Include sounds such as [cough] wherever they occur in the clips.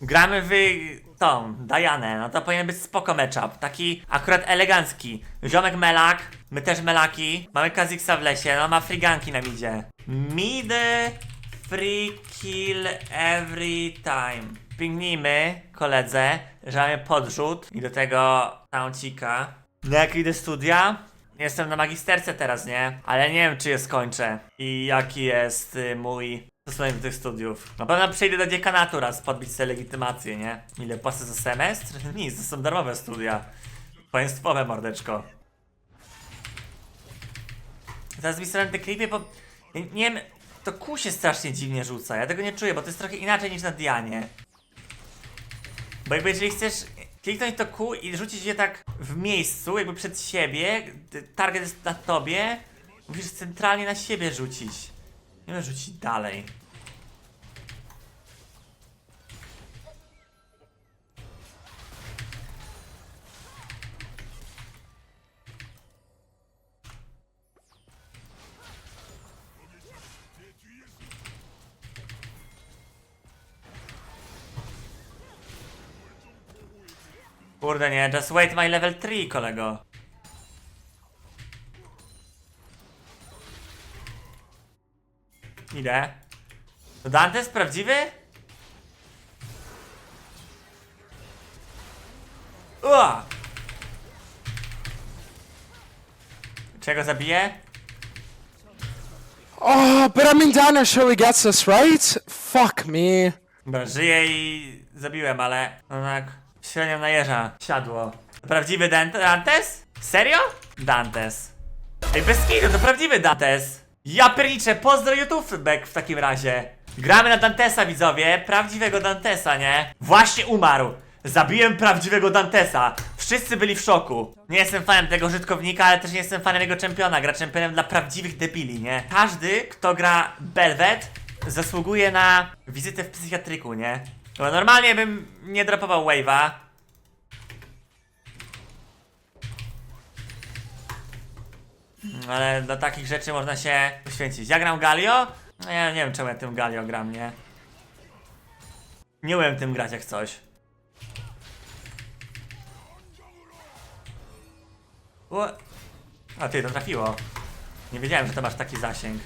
gramy w tą, Dianę, no to powinien być spoko matchup. Taki akurat elegancki. Ziomek Melak, my też Melaki. Mamy Kaziksa w lesie, no ma friganki na midzie. Mid free kill every time. Pingnijmy koledze, że mamy podrzut i do tego tauncika. No jak idę studia, jestem na magisterce teraz, nie? Ale nie wiem czy je skończę i jaki jest y, mój do tych studiów. Na pewno przejdę do dziekanatu raz, podbić sobie legitymację, nie? Ile płacę za semestr? [laughs] Nic, to są darmowe studia. Państwowe, mordeczko. Teraz mi strony te klipy, bo nie wiem, to Q się strasznie dziwnie rzuca. Ja tego nie czuję, bo to jest trochę inaczej niż na Dianie. Bo jakby jeżeli chcesz kliknąć to Q i rzucić je tak w miejscu, jakby przed siebie, target jest na tobie, musisz centralnie na siebie rzucić. Nie możesz rzucić dalej. Kurde nie, just wait my level 3, kolego. Idę. To Dante jest prawdziwy? Ua! Czego zabiję? Oh, but I mean, Dana surely gets this, right? Fuck me. Dobra, żyję i zabiłem, ale no tak średnio na jeża siadło. Prawdziwy Dante- Dantes? Serio? Dantes. Ej, bez to prawdziwy Dantes. Ja pierniczę, pozdro YouTubek w takim razie. Gramy na Dantesa, widzowie, prawdziwego Dantesa, nie? Właśnie umarł. Zabiłem prawdziwego Dantesa. Wszyscy byli w szoku. Nie jestem fanem tego użytkownika, ale też nie jestem fanem jego czempiona. Gra czempionem dla prawdziwych debili, nie? Każdy, kto gra Belvet, zasługuje na wizytę w psychiatryku, nie? Normalnie bym nie dropował wave'a. Ale do takich rzeczy można się poświęcić. Ja gram Galio? No ja nie wiem czemu ja tym Galio gram, nie? Nie umiem tym grać jak coś. O, A ty, to trafiło. Nie wiedziałem, że to masz taki zasięg.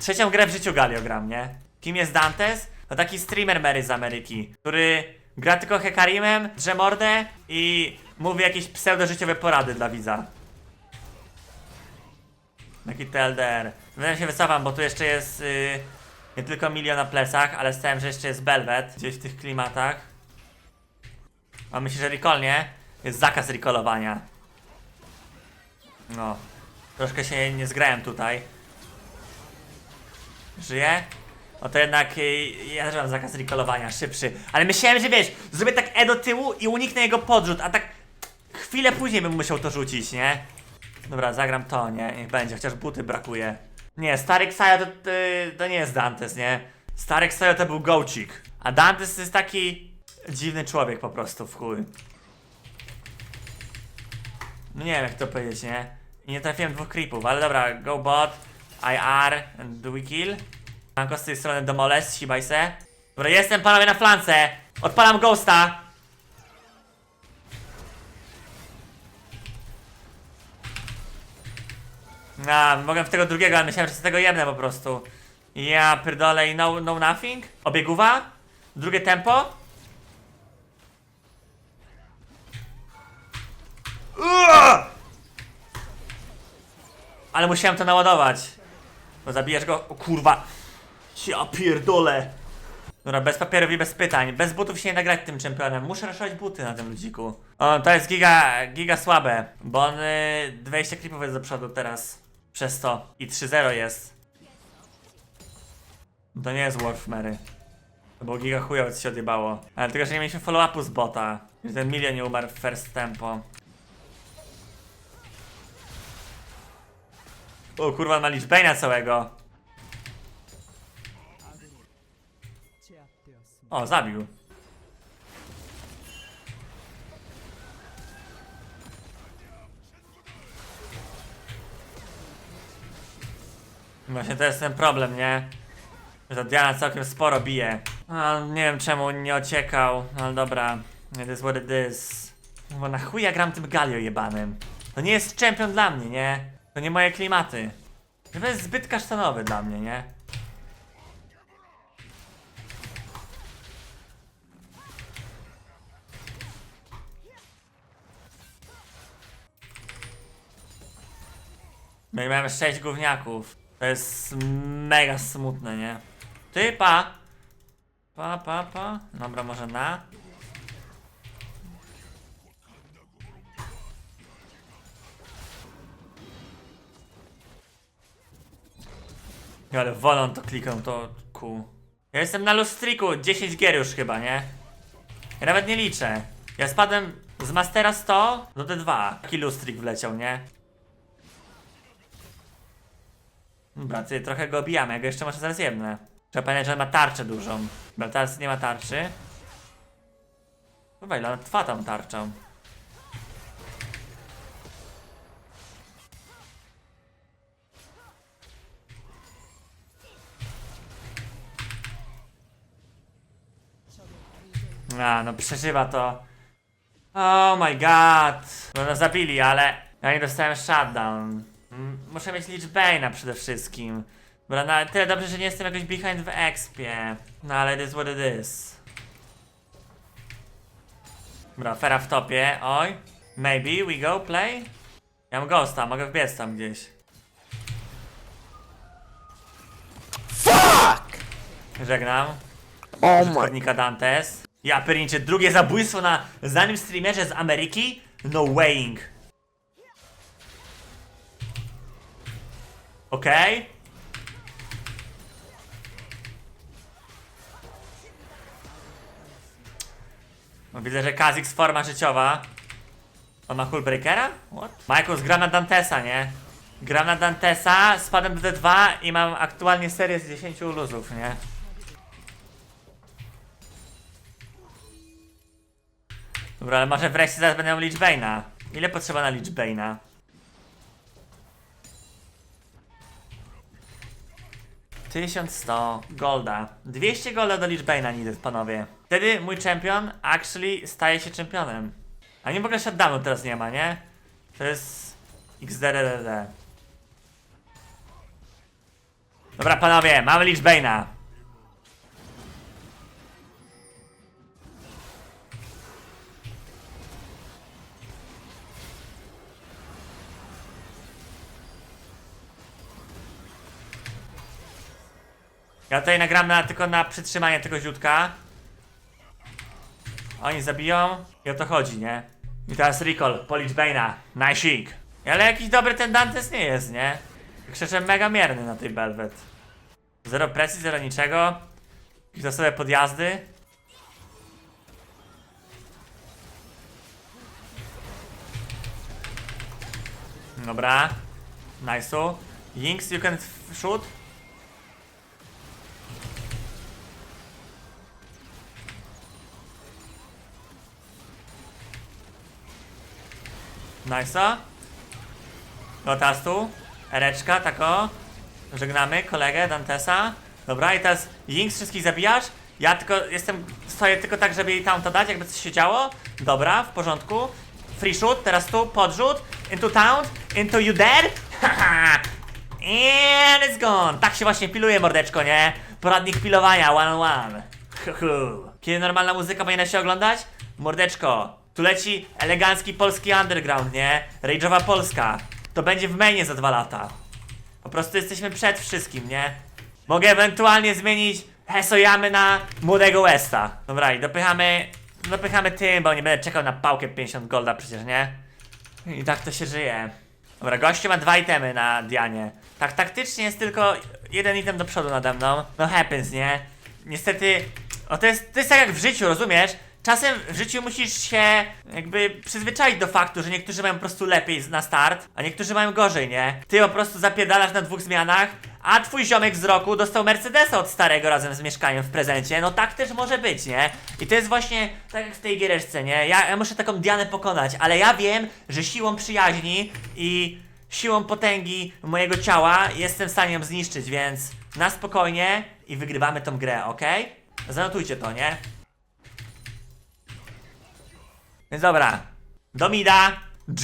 Trzecią grę w życiu Galio gram, nie? Kim jest Dantes? To taki streamer Mary z Ameryki, który gra tylko Hekarimem, drze mordę i mówi jakieś pseudo-życiowe porady dla widza. Taki TLDR. Będę się wycofam, bo tu jeszcze jest yy, nie tylko milion na plecach, ale stałem, że jeszcze jest Belvet gdzieś w tych klimatach. A myślę, że recall nie? Jest zakaz recallowania. No. Troszkę się nie zgrałem tutaj. Żyje? No to jednak yy, ja też mam zakaz recallowania, szybszy. Ale myślałem, że wiesz, zrobię tak E do tyłu i uniknę jego podrzut, a tak chwilę później bym musiał to rzucić, nie? Dobra, zagram to, nie? Niech będzie, chociaż buty brakuje. Nie, stary Xayo to, to, to nie jest Dantes, nie? Stary Xayo to był gołcik. A Dantes to jest taki dziwny człowiek po prostu w chuj. No nie wiem jak to powiedzieć, nie? I nie trafiłem dwóch creepów, ale dobra, go bot, IR, and do we kill? Manko z tej strony Domoles, sibaj se. Dobra, jestem panowie na flance. Odpalam ghosta. A, mogę w tego drugiego, ale myślałem, że z tego jemnę po prostu. Ja pierdolę i no, no nothing? Obiegówa? Drugie tempo? Uaa! Ale musiałem to naładować. Bo zabijesz go. O kurwa. Ja pierdolę. Dobra, bez papierów i bez pytań. Bez butów się nie da grać tym czempionem. Muszę raszować buty na tym ludziku. O, to jest giga, giga słabe. Bo on y, 20 klipów jest do przodu teraz. Przez to. I 3-0 jest. To nie jest Wolf Mary. Było giga chujowe, co się odjebało. Ale tylko, że nie mieliśmy follow-upu z bota. Że ten milion nie umarł w first tempo. O kurwa, ma liczbenia całego. O, zabił. Właśnie to jest ten problem, nie? Że Diana całkiem sporo bije. A, nie wiem czemu nie ociekał, no ale dobra. It is what it is. Bo na chuj ja gram tym Galio jebanym. To nie jest czempion dla mnie, nie? To nie moje klimaty. To jest zbyt kasztanowy dla mnie, nie? No mamy 6 gówniaków. To jest mega smutne, nie? Ty, pa! Pa, pa, pa. Dobra, może na. Ale wolą to klikną, to ku. Ja jestem na lustriku, 10 gier już chyba, nie? Ja nawet nie liczę. Ja spadłem z Mastera 100 do D2. Taki lustrik wleciał, nie? Dobra, ty trochę go obijamy, ja go jeszcze może zaraz jebnę. Trzeba pamiętać, że ma tarczę dużą. Dobra, teraz nie ma tarczy. Chyba ile trwa tą tarczą. A, no przeżywa to. Oh my god. No, no zabili, ale ja nie dostałem shutdown. Muszę mieć liczbejna przede wszystkim. Dobra, na tyle dobrze, że nie jestem jakoś behind w expie. No ale it is what it is. Dobra, fera w topie, oj. Maybe we go play? Ja mam ghosta, mogę wbiec tam gdzieś. Fuck! Żegnam. Oh my. użytkownika Dantes. Ja pierniczę, drugie zabójstwo na znanym streamerze z Ameryki? No weighing. Okej. No, widzę, że Kazix forma życiowa. On ma Hullbreakera? What? Michael, gram na Dantesa, nie? Gram na Dantesa, spadłem do D2 i mam aktualnie serię z 10 luzów, nie? Dobra, ale może wreszcie zaraz będę miał Lichbane'a. Ile potrzeba na Lichbane'a? Tysiąc sto golda. 200 golda do Lichbane'a needed, panowie. Wtedy mój czempion actually staje się czempionem. A nie w ogóle shutdownu teraz nie ma, nie? To jest XDDD. Dobra, panowie, mamy Lichbane'a. Ja tutaj nagram na, tylko na przytrzymanie tego ziutka. Oni zabiją i o to chodzi, nie? I teraz recall, Polish Bane'a, najsik. Ale jakiś dobry ten Dantes nie jest, nie? Krzyczę mega mierny na tej Belvet. Zero presji, zero niczego. Jakieś losowe podjazdy. Dobra. Nice'u. Jinx, you can shoot. Nice'a. No teraz tu. Ereczka, tako. Żegnamy kolegę Dantesa. Dobra, i teraz Jinx wszystkich zabijasz. Ja tylko jestem, stoję tylko tak, żeby jej tam to dać, jakby coś się działo. Dobra, w porządku. Free shoot, teraz tu, podrzut. Into town, into you dead. [laughs] Haha. And it's gone. Tak się właśnie piluje mordeczko, nie? Poradnik pilowania, one on one. Kiedy normalna muzyka powinna się oglądać? Mordeczko, tu leci elegancki polski underground, nie? Rage'owa Polska. To będzie w mainie za dwa lata. Po prostu jesteśmy przed wszystkim, nie? Mogę ewentualnie zmienić Hesojamy na młodego Westa. Dobra, i dopychamy, dopychamy tym, bo nie będę czekał na pałkę 50 golda przecież, nie? I tak to się żyje. Dobra, gościu ma dwa itemy na Dianie. Tak taktycznie jest tylko jeden item do przodu nade mną. No happens, nie? Niestety, o to jest, to jest tak jak w życiu, rozumiesz? Czasem w życiu musisz się jakby przyzwyczaić do faktu, że niektórzy mają po prostu lepiej na start, a niektórzy mają gorzej, nie? Ty po prostu zapierdalasz na dwóch zmianach, a twój ziomek z roku dostał Mercedesa od starego razem z mieszkaniem w prezencie. No tak też może być, nie? I to jest właśnie tak jak w tej giereczce, nie? Ja, ja muszę taką Dianę pokonać, ale ja wiem, że siłą przyjaźni i siłą potęgi mojego ciała jestem w stanie ją zniszczyć, więc na spokojnie i wygrywamy tą grę, ok? Zanotujcie to, nie? Więc dobra. Do mida.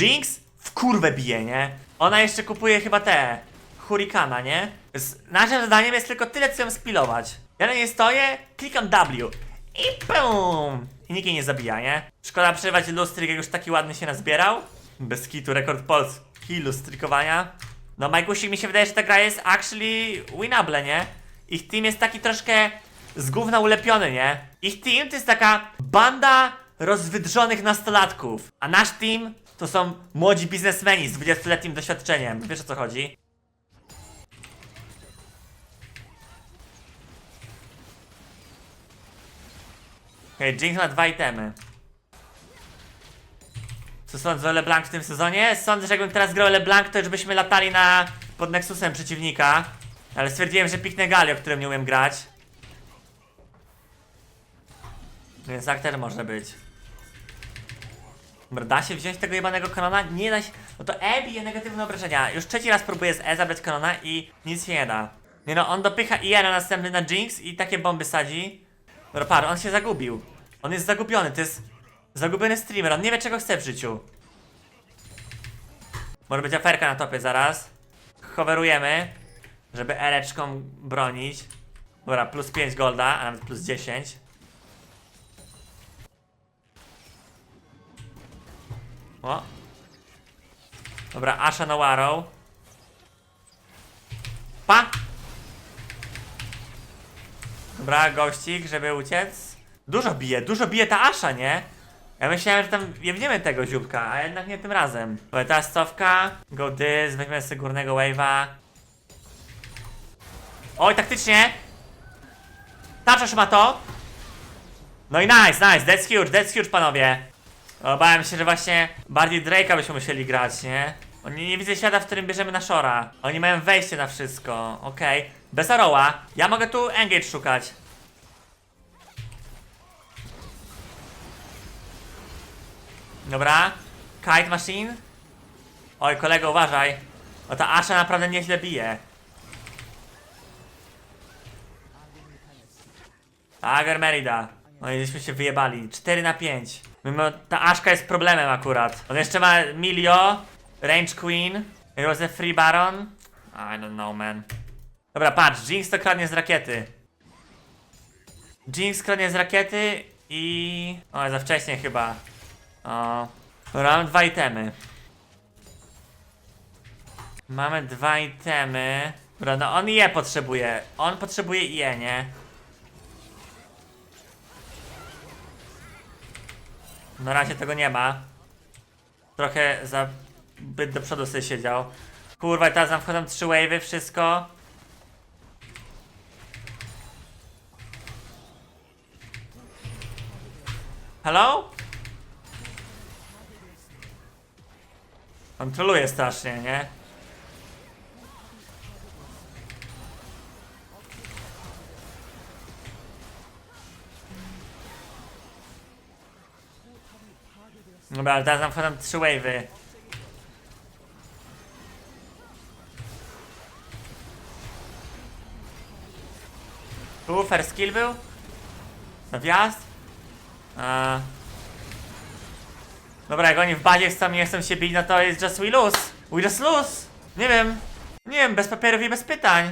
Jinx w kurwę bije, nie? Ona jeszcze kupuje chyba te. Hurikana, nie? Z naszym zadaniem jest tylko tyle, co ją spilować. Ja na niej stoję, klikam W. I pum! I nikt jej nie zabija, nie? Szkoda przerywać lustryk, jak już taki ładny się nazbierał. Bez kitu, rekord polski lustrykowania. No, Majkusik, mi się wydaje, że ta gra jest actually winable, nie? Ich team jest taki troszkę z gówna ulepiony, nie? Ich team to jest taka banda rozwydrzonych nastolatków, a nasz team to są młodzi biznesmeni z 20-letnim doświadczeniem. Wiesz o co chodzi? Okej, Jinx ma dwa itemy. Co sądzę o LeBlanc w tym sezonie? Sądzę, że jakbym teraz grał LeBlanc, to już byśmy latali na pod Nexusem przeciwnika. Ale stwierdziłem, że piknę Galio, którym nie umiem grać. Więc tak też może być. Da się wziąć tego jebanego kanona? Nie da się. No to E bije negatywne obrażenia. Już trzeci raz próbuję z E zabrać kanona i nic się nie da. Nie no, on dopycha IE na następny na Jinx i takie bomby sadzi. Dobra, par, on się zagubił. On jest zagubiony, to jest zagubiony streamer, on nie wie czego chce w życiu. Może być aferka na topie zaraz. Hoverujemy, żeby ereczką bronić. Dobra, plus 5 golda, a nawet plus 10. O. Dobra, Asha no Warrow. Pa! Dobra, gościk, żeby uciec. Dużo bije, dużo bije ta Asha, nie? Ja myślałem, że tam jebniemy tego ziubka, a jednak nie tym razem. Dobra, teraz cofka, go this, weźmiemy sobie górnego wave'a. Oj, taktycznie! Taczasz ma to! No i nice, nice, that's huge, that's huge, panowie. Obawiam się, że właśnie bardziej Drake'a byśmy musieli grać, nie? Oni nie widzę świata, w którym bierzemy na Shora. Oni mają wejście na wszystko, okej. Bez Arrowa. Ja mogę tu engage szukać. Dobra. Kite Machine. Oj, kolego, uważaj. O, ta Asha naprawdę nieźle bije. Agar Merida. No i żeśmy się wyjebali. 4 na 5. Mimo, ta Aszka jest problemem akurat. On jeszcze ma Milio, Range Queen, a Free Baron. I don't know, man. Dobra, patrz, Jinx to kradnie z rakiety. Jinx kradnie z rakiety i... O, za wcześnie chyba. O. Dobra, dwa itemy. Mamy dwa itemy. Dobra, no on je potrzebuje. On potrzebuje je, nie? Na razie tego nie ma. Trochę za zbyt do przodu sobie siedział. Kurwa, teraz nam wchodzą trzy wave'y, wszystko. Hello? On troluje strasznie, nie? Dobra, ale teraz nam wchodzą trzy wave'y. Tu first skill był? Wjazd? A. Dobra, jak oni w bazie chcą nie chcą się bić, no to jest just we lose. We just lose. Nie wiem. Nie wiem, bez papierów i bez pytań.